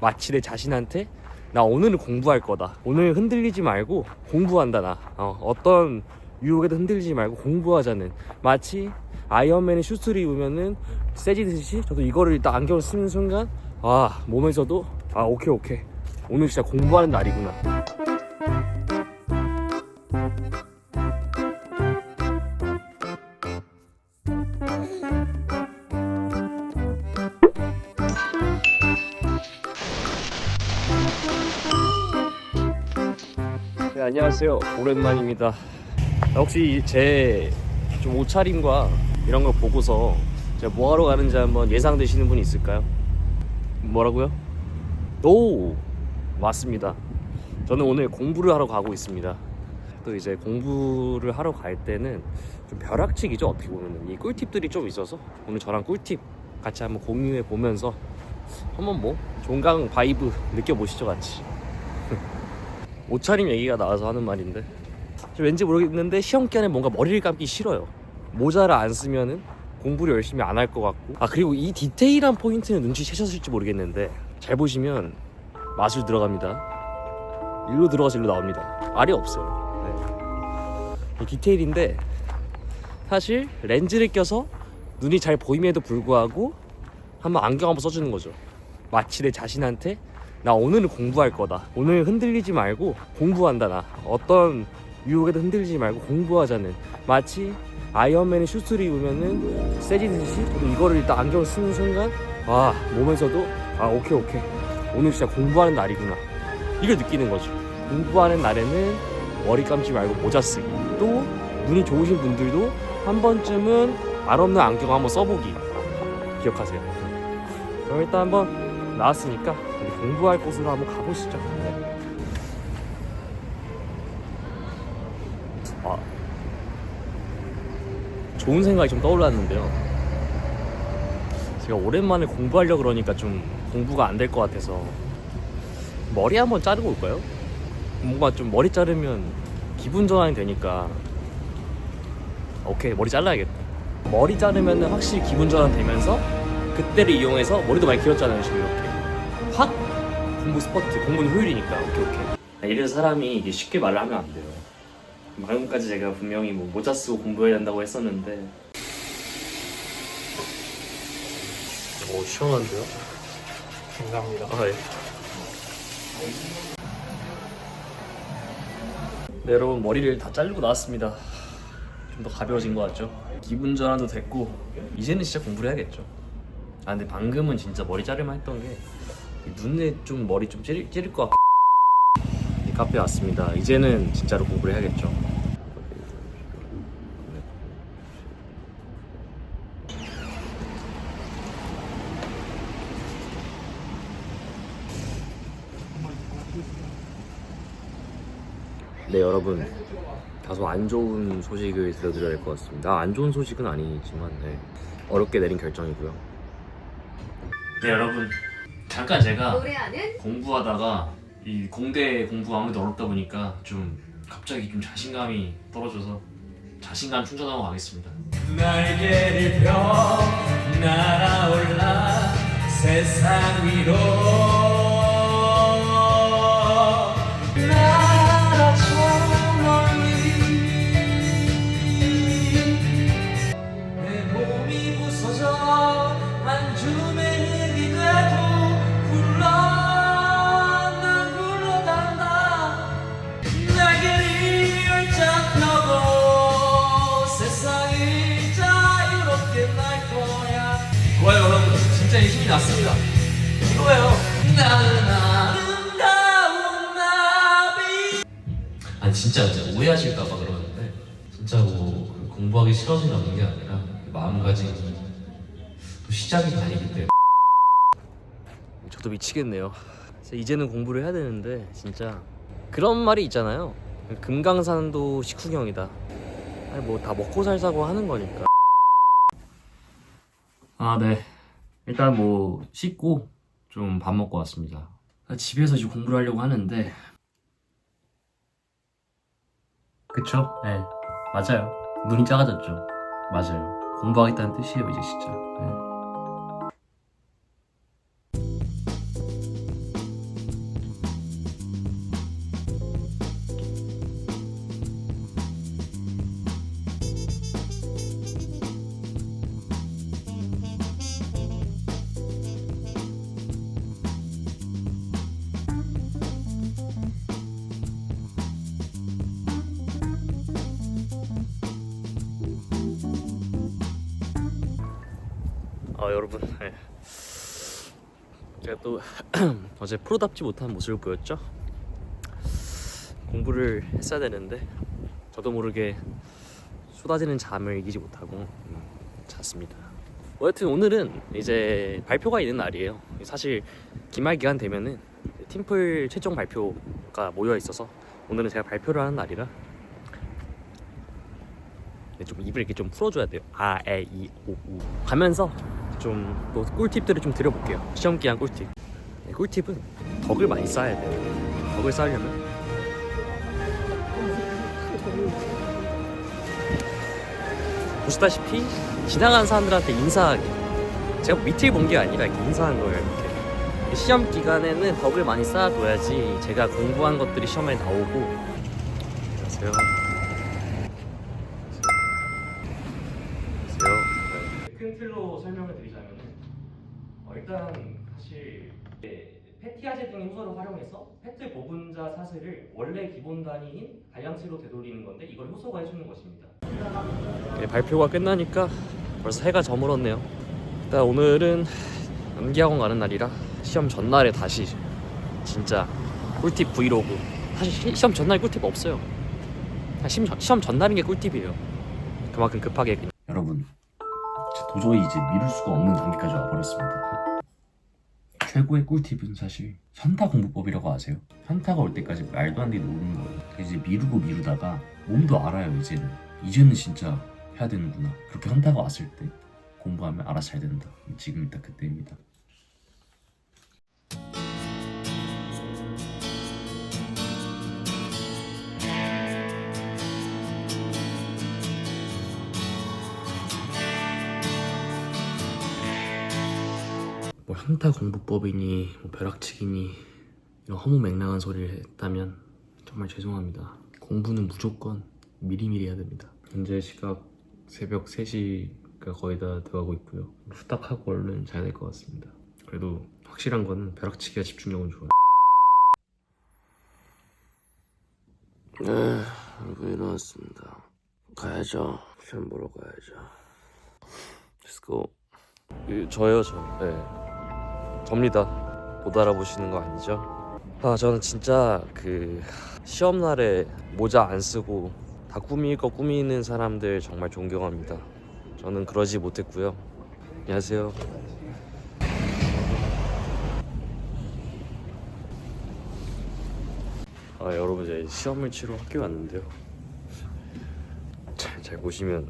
마치 내 자신한테 나 오늘은 공부할 거다. 오늘 흔들리지 말고 공부한다 나. 어, 어떤 유혹에도 흔들리지 말고 공부하자는 마치 아이언맨의 슈트를 입으면은 세지듯이 저도 이거를 일단 안경을 쓰는 순간 아 몸에서도 아 오케이 오케이 오늘 진짜 공부하는 날이구나. 네, 안녕하세요. 오랜만입니다. 혹시 제 좀 옷차림과 이런 걸 보고서 제가 뭐 하러 가는지 한번 예상되시는 분이 있을까요? 뭐라고요? 오! 맞습니다. 저는 오늘 공부를 하러 가고 있습니다. 또 이제 공부를 하러 갈 때는 좀 벼락치기죠, 어떻게 보면. 이 꿀팁들이 좀 있어서 오늘 저랑 꿀팁 같이 한번 공유해 보면서 한번 뭐 종강 바이브 느껴보시죠, 같이. 옷차림 얘기가 나와서 하는 말인데. 저 왠지 모르겠는데 시험 기간에 뭔가 머리를 감기 싫어요. 모자를 안 쓰면은 공부를 열심히 안 할 것 같고. 아 그리고 이 디테일한 포인트는 눈치채셨을지 모르겠는데 잘 보시면 마술 들어갑니다. 일로 들어가서 일로 나옵니다. 알이 없어요. 네. 이 디테일인데 사실 렌즈를 껴서 눈이 잘 보임에도 불구하고 한번 안경 한번 써주는 거죠. 마치 내 자신한테 나 오늘은 공부할 거다. 오늘 흔들리지 말고 공부한다 나. 어떤 유혹에도 흔들리지 말고 공부하자는 마치 아이언맨의 슈트를 입으면은 세지듯이 이거를 일단 안경을 쓰는 순간 아 몸에서도 아 오케이 오케이 오늘 진짜 공부하는 날이구나 이걸 느끼는 거죠. 공부하는 날에는 머리 감지 말고 모자 쓰기. 또 눈이 좋으신 분들도 한 번쯤은 알 없는 안경 한번 써보기 기억하세요. 그럼 일단 한번 나왔으니까 우리 공부할 곳으로 한번 가보시죠. 아, 좋은 생각이 좀 떠올랐는데요. 제가 오랜만에 공부하려고 그러니까 좀 공부가 안 될 것 같아서 머리 한번 자르고 올까요? 뭔가 좀 머리 자르면 기분 전환이 되니까 오케이 머리 잘라야겠다. 머리 자르면 확실히 기분 전환 되면서 그때를 이용해서 머리도 많이 길었잖아요 지금 이렇게 확 공부 스퍼트 공부는 효율이니까 오케이 오케이 아, 이래서 사람이 이게 쉽게 말을 하면 안 돼요 방금까지 제가 분명히 뭐 모자 쓰고 공부해야 된다고 했었는데 오 시원한데요? 감사합니다. 아, 예. 네 여러분 머리를 다 자르고 나왔습니다 좀 더 가벼워진 것 같죠? 기분 전환도 됐고 이제는 진짜 공부를 해야겠죠 아 근데 방금은 진짜 머리 자르만 했던 게이 눈에 좀 머리 좀 찌를, 찌를 것 같고 이 카페 왔습니다. 이제는 진짜로 공부를 해야겠죠. 네 여러분. 다소 안 좋은 소식을 들려드려야 될 것 같습니다. 아, 안 좋은 소식은 아니지만 네. 어렵게 내린 결정이고요. 네 여러분 잠깐 제가 노래하는 공부하다가 이 공대 공부 아무래도 어렵다 보니까 좀 갑자기 좀 자신감이 떨어져서 자신감 충전하고 가겠습니다. 날개를 펴 날아올라 세상 위로 좋아요 여러분. 진짜 힘이 났습니다. 이거예요. 나는 아름다운 나비. 아니 진짜 진짜 오해하실까봐 그러는데 진짜 뭐그 공부하기 싫어서 이러는 게 아니라 그 마음가짐이 또 시작이 아니기 때문에. 저도 미치겠네요. 이제는 공부를 해야 되는데 진짜 그런 말이 있잖아요. 금강산도 식후경이다. 아니 뭐 다 먹고 살자고 하는 거니까 아 네. 일단 뭐 씻고 좀 밥 먹고 왔습니다. 집에서 이제 공부를 하려고 하는데. 그쵸? 네. 맞아요. 눈이 작아졌죠. 맞아요. 공부하겠다는 뜻이에요 이제 진짜. 네. 아 여러분 네. 제가 또 어제 프로답지 못한 모습을 보였죠 공부를 했어야 되는데 저도 모르게 쏟아지는 잠을 이기지 못하고 음, 잤습니다 뭐 여튼 오늘은 이제 발표가 있는 날이에요 사실 기말 기간 되면은 팀플 최종 발표가 모여 있어서 오늘은 제가 발표를 하는 날이라 네, 좀 입을 이렇게 좀 풀어줘야 돼요. 아, 에, 이, 오, 우. 가면서 좀또 꿀팁들을 좀 드려볼게요. 시험 기한 꿀팁. 네, 꿀팁은 덕을 많이 쌓아야 돼요. 덕을 쌓으려면 보시다시피 지나가는 사람들한테 인사하기. 제가 밑을 본 게 아니라 이렇게 인사한 거예요. 이렇게. 시험 기간에는 덕을 많이 쌓아둬야지 제가 공부한 것들이 시험에 나오고. 안녕하세요. 안녕하세요. 큰 틀로 설명을 드리자면 어, 일단 사실 네, 패티아제 등의 효소를 활용해서 페트 보분자 사슬을 원래 기본 단위인 다이앙치로 되돌리는 건데 이걸 효소가 해주는 것입니다. 네, 발표가 끝나니까 벌써 해가 저물었네요. 일단 오늘은 연기학원 가는 날이라 시험 전날에 다시 진짜 꿀팁 브이로그 사실 시- 시험 전날 꿀팁 없어요. 시험, 시험 전날인 게 꿀팁이에요. 그만큼 급하게 그냥 여러분, 도저히 이제 미룰 수가 없는 단계까지 와버렸습니다. 최고의 꿀팁은 사실 현타 공부법이라고 아세요? 현타가 올 때까지 말도 안 되게 노는 거예요. 이제 미루고 미루다가 몸도 알아요, 이제는. 이제는 진짜 해야 되는구나. 그렇게 현타가 왔을 때 공부하면 알아서 잘 된다. 지금이 딱 그때입니다. 뭐 현타 공부법이니 뭐 벼락치기니 이런 허무맹랑한 소리를 했다면 정말 죄송합니다. 공부는 무조건 미리미리 해야 됩니다. 현재 시각 새벽 3시가 거의 다 돼가고 있고요. 후딱 하고 얼른 자야 될 것 같습니다. 그래도 확실한 거는 벼락치기가 집중력은 좋아요. 네, 여러분 일어났습니다. 가야죠. 시험 보러 가야죠. Let's go. 그, 저요, 저. 네. 접니다. 못 알아보시는 거 아니죠? 아 저는 진짜 그 시험 날에 모자 안 쓰고 다거 꾸미는 사람들 정말 존경합니다. 저는 그러지 못했고요. 안녕하세요. 아 여러분 제 시험을 치러 학교 왔는데요. 잘, 잘 보시면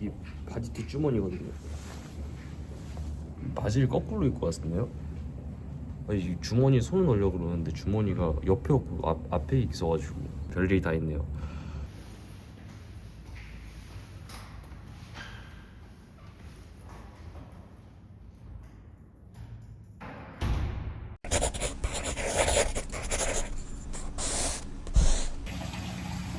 이 바지 뒤 주머니거든요. 바지를 거꾸로 입고 왔었나요? 아니 이 주머니에 손을 넣으려고 그러는데 주머니가 옆에 없고 앞, 앞에 있어가지고 별일이 다 있네요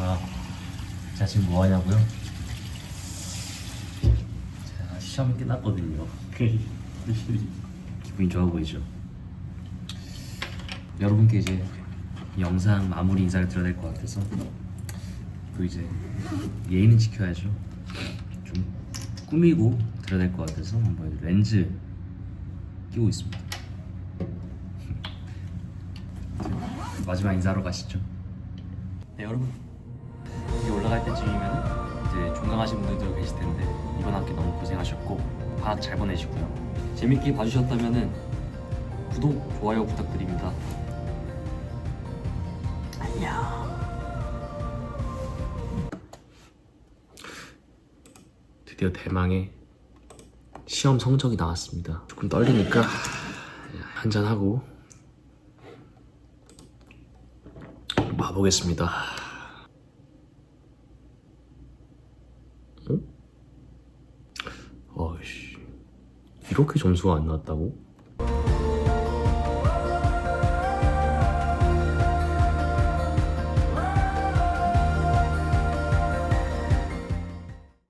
아, 자 지금 뭐 하냐고요? 자 시험이 끝났거든요. 기분이 좋아 보이죠? 여러분께 이제 영상 마무리 인사를 드려야 될 것 같아서 또 이제 예의는 지켜야죠. 좀 꾸미고 드려야 될 것 같아서 한번 렌즈 끼고 있습니다. 마지막 인사하러 가시죠. 네 여러분 여기 올라갈 때쯤이면 이제 종강하신 분들도 계실 텐데 이번 학기 너무 고생하셨고 방학 잘 보내시고요 재밌게 봐주셨다면은 구독 좋아요 부탁드립니다 드디어 대망의 시험 성적이 나왔습니다. 조금 떨리니까 한잔 하고 봐보겠습니다. 어? 어이씨 이렇게 점수가 안 나왔다고?